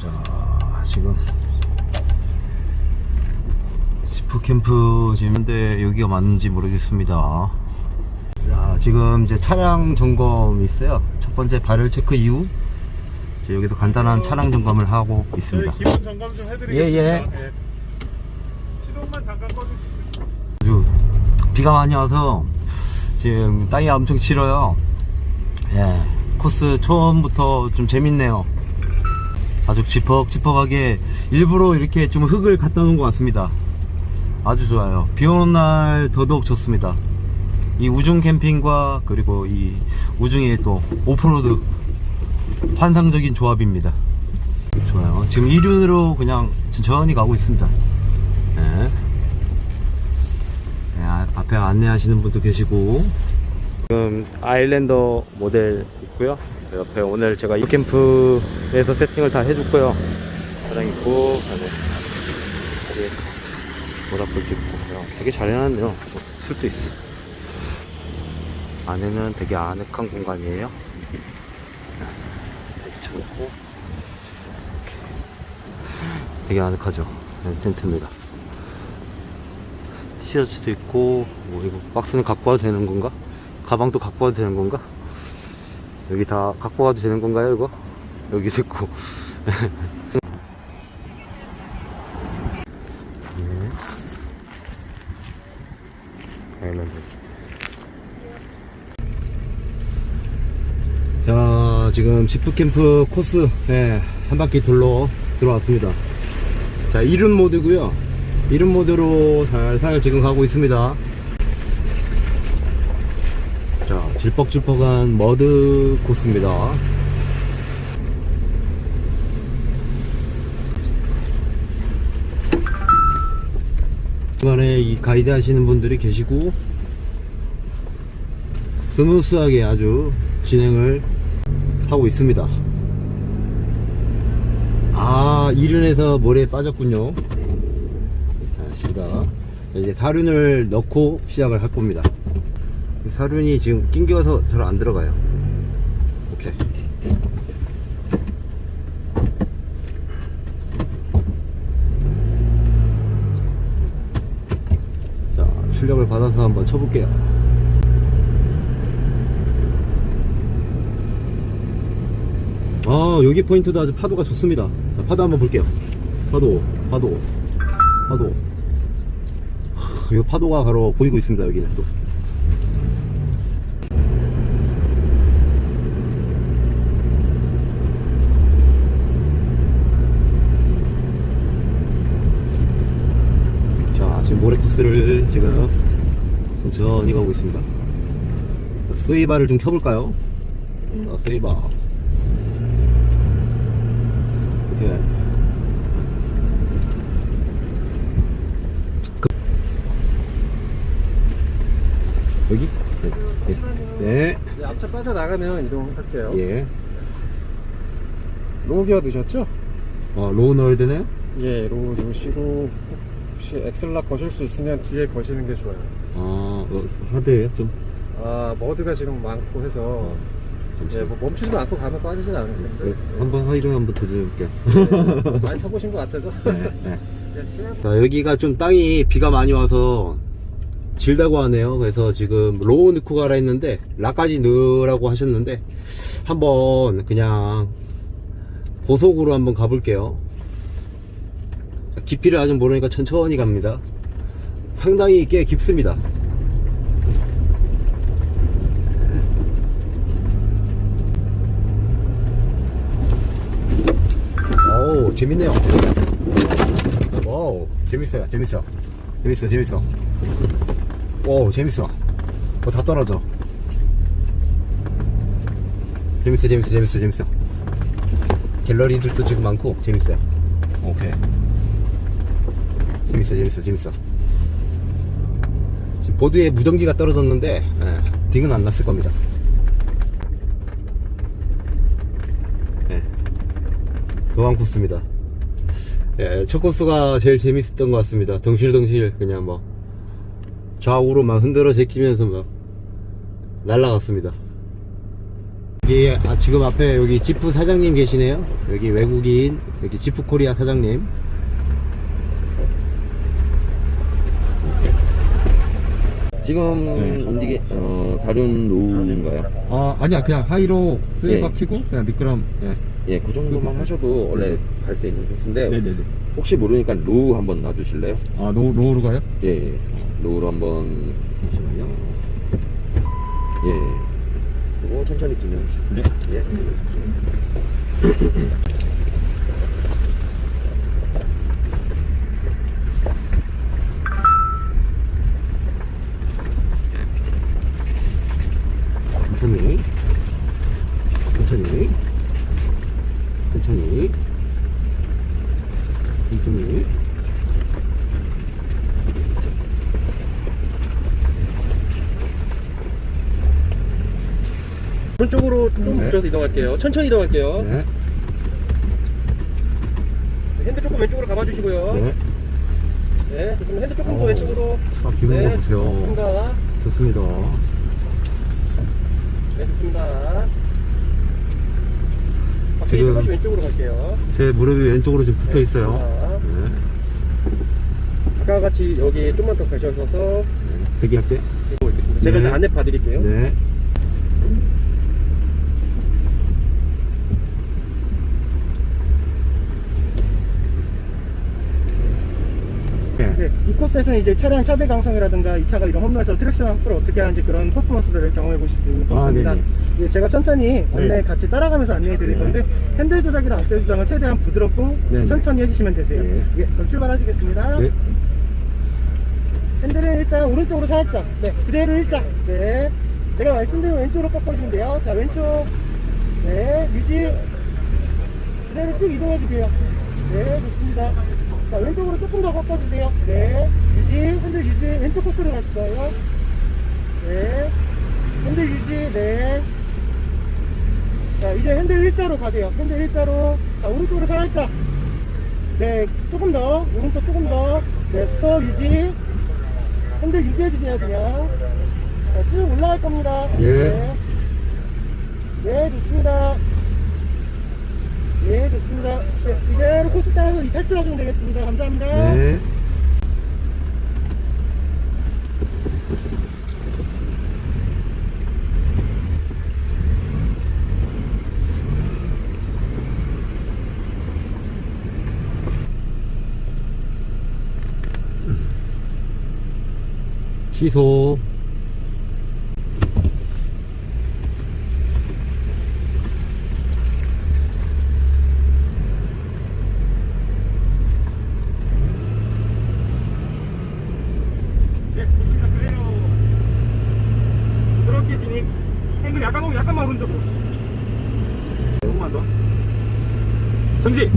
자, 지금 지프 캠프 지는데 여기가 맞는지 모르겠습니다. 자, 지금 이제 차량 점검이 있어요. 첫 번째 발열 체크 이후 이제 여기서 간단한 차량 점검을 하고 있습니다. 기본 점검 좀 해드리겠습니다. 예, 예. 예. 시동만 잠깐 꺼주시죠. 비가 많이 와서 지금 땅이 엄청 싫어요. 예, 코스 처음부터 좀 재밌네요. 아주 지퍽지퍽하게 일부러 이렇게 좀 흙을 갖다 놓은 것 같습니다. 아주 좋아요. 비 오는 날 더더욱 좋습니다. 이 우중 캠핑과 그리고 이 우중의 또 오프로드 환상적인 조합입니다. 좋아요. 지금 이륜으로 그냥 천천히 가고 있습니다. 예. 네, 아- 앞에 안내하시는 분도 계시고 지금 아일랜더 모델 있고요 그 옆에 오늘 제가 이 캠프에서 세팅을 다 해줬고요. 차량 있고 그다음에 모닥불도 있고 야, 되게 잘 해놨네요. 어, 술도 있어 안에는 되게 아늑한 공간이에요. 쳐놓고 이렇게. 되게 아늑하죠? 네, 텐트입니다. 티셔츠도 있고 뭐 이거 박스는 갖고 와도 되는 건가? 가방도 갖고 와도 되는 건가? 여기 다 갖고 와도 되는 건가요 이거? 여기도 있고. 네. 아일랜드. 자 지금 지프캠프 코스 네, 한 바퀴 돌러 들어왔습니다. 자 이륜 모드고요. 이륜 모드로 살살 지금 가고 있습니다 자 질퍽질퍽한 머드 코스입니다. 중간에 이 가이드 하시는 분들이 계시고 스무스하게 아주 진행을 하고 있습니다. 아 이륜에서 모래에 빠졌군요. 시다. 이제 사륜을 넣고 시작을 할 겁니다 사륜이 지금 낑겨서 잘 안 들어가요. 오케이. 자 출력을 받아서 한번 쳐볼게요. 아 여기 포인트도 아주 파도가 좋습니다. 자 파도 한번 볼게요. 파도 파도 파도. 하, 이 파도가 바로 보이고 있습니다 여기는 또 자, 지금 모래 코스를 지금 천천히 가고 있습니다. 스웨이바를 좀 켜볼까요? 자, 스웨이바. 이렇게. 그- 여기? 네. 네. 네, 앞차 빠져나가면 이동할게요. 예. 로우 기어 넣으셨죠? 어, 로우 넣어야 되네? 예, 로우 넣으시고 혹시 엑셀락 거실 수 있으면 뒤에 거시는 게 좋아요. 아, 어, 하드에요? 좀. 아, 머드가 지금 많고 해서 예, 잠시만. 뭐 멈추지도 않고 가면 빠지진 않은데 네, 한번 하이로 한번 더 드릴게요. 네, 많이 타보신 것 같아서 네, 네. 이제 필요한 자, 여기가 좀 땅이 비가 많이 와서 질다고 하네요. 그래서 지금 로우 넣고 가라 했는데 라까지 넣으라고 하셨는데 한번 그냥 고속으로 한번 가볼게요. 자, 깊이를 아직 모르니까 천천히 갑니다. 상당히 꽤 깊습니다. 어우 재밌네요. 와우 재밌어요 재밌어 재밌어 재밌어 오 재밌어 어, 다 떨어져 재밌어 재밌어 재밌어 재밌어 갤러리들도 지금 많고 재밌어요 재밌어 재밌어 재밌어 지금 보드에 무전기가 떨어졌는데 예, 딩은 안 났을 겁니다 예, 도안 코스입니다 예, 첫 코스가 제일 재밌었던 것 같습니다. 덩실덩실 그냥 뭐 좌우로 막 흔들어 제끼면서 막 날라갔습니다. 여기 아, 지금 앞에 여기 지프 사장님 계시네요. 여기 외국인 여기 지프 코리아 사장님. 지금 네. 움직이 어 다른 노인가요? 아 아니야 그냥 하이로 슬립바 키고 그냥 미끄럼. 예. 예, 그 정도만 하셔도 원래 갈 수 있는 코스인데 네네네. 혹시 모르니까 로우 한번 놔주실래요? 아 노, 노으로 가요? 예, 예. 로우로 한번 잠시만요. 예. 그리고 천천히 진행하시죠. 네. 예. 천천히. 천천히. 천천히. 천천히. 오른쪽으로 좀 네. 붙여서 이동할게요. 천천히 이동할게요. 네. 핸드 조금 왼쪽으로 감아주시고요. 네. 네, 좋습니다. 핸드 조금 더 오. 왼쪽으로. 차 기분 거 보세요. 좋습니다. 좋습니다. 네, 좋습니다. 지금- 왼쪽으로 갈게요. 제 무릎이 왼쪽으로 지금 붙어 있어요. 좋습니다. 네. 아까 같이 여기 좀만 더 가셔서 대기할게. 이거 있겠습니다. 제가 네. 안내 봐드릴게요. 네. 네. 네, 이 코스에서는 이제 차량 차대 강성이라든가 이 차가 이런 홈런에서 트랙션 확보를 어떻게 하는지 그런 퍼포먼스들을 경험해 보실 수 있는 아, 코스입니다. 네네. 예, 제가 천천히 안내 네. 같이 따라가면서 안내해 드릴 네. 건데 핸들 조작이랑 악셀 조작은 최대한 부드럽고 네네. 천천히 해주시면 되세요. 네. 예, 그럼 출발하시겠습니다. 네. 핸들은 일단 오른쪽으로 살짝, 네, 그대로 일자. 네, 제가 말씀드린 왼쪽으로 꺾어주시면 돼요. 자, 왼쪽, 네, 유지, 그대로 쭉 이동해 주세요. 네, 좋습니다. 자, 왼쪽으로 조금 더 꺾어주세요. 네, 유지, 핸들 유지, 왼쪽 코스로 거예요. 네, 핸들 유지, 네. 자, 이제 핸들 일자로 가세요. 핸들 일자로, 자, 오른쪽으로 살짝. 네, 조금 더, 오른쪽 조금 더. 네, 스톱 유지. 핸들 유지해주세요, 그냥. 자, 쭉 올라갈 겁니다. 예. 네. 네, 좋습니다. 네, 좋습니다. 네, 이대로 코스 따라서 이 탈출하시면 되겠습니다. 감사합니다. 네. 시소 네, 좋습니다. 그대로. 그렇게 진입. 핸들 약간 오면 약간만 오른쪽으로. 조금만 더. 정지!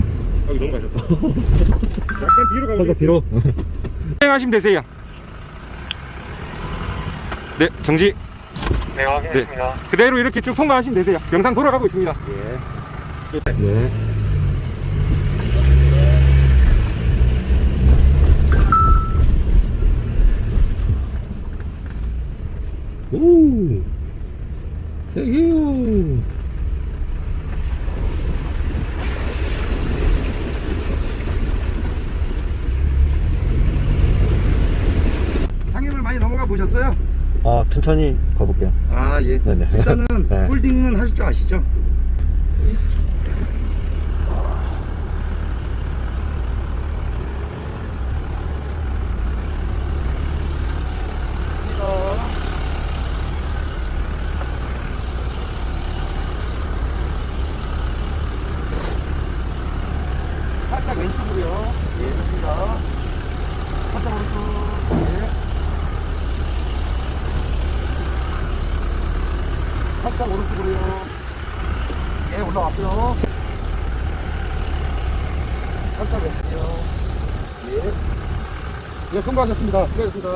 여기 넘어가셨다. 약간 뒤로 가고 살짝 뒤로 진행하시면 되세요. 네, 정지. 네, 확인했습니다. 그대로 이렇게 쭉 통과하시면 되세요. 영상 돌아가고 있습니다. 네. 오 세게요 상임을 많이 넘어가 보셨어요? 아 천천히 가볼게요 아 예. 네네. 일단은 네. 홀딩은 하실 줄 아시죠? 살짝 왼쪽으로요. 예, 좋습니다. 살짝 오른쪽. 예. 살짝 오른쪽으로요. 예, 올라왔고요. 살짝 왼쪽이요. 예. 예, 통과하셨습니다. 수고하셨습니다.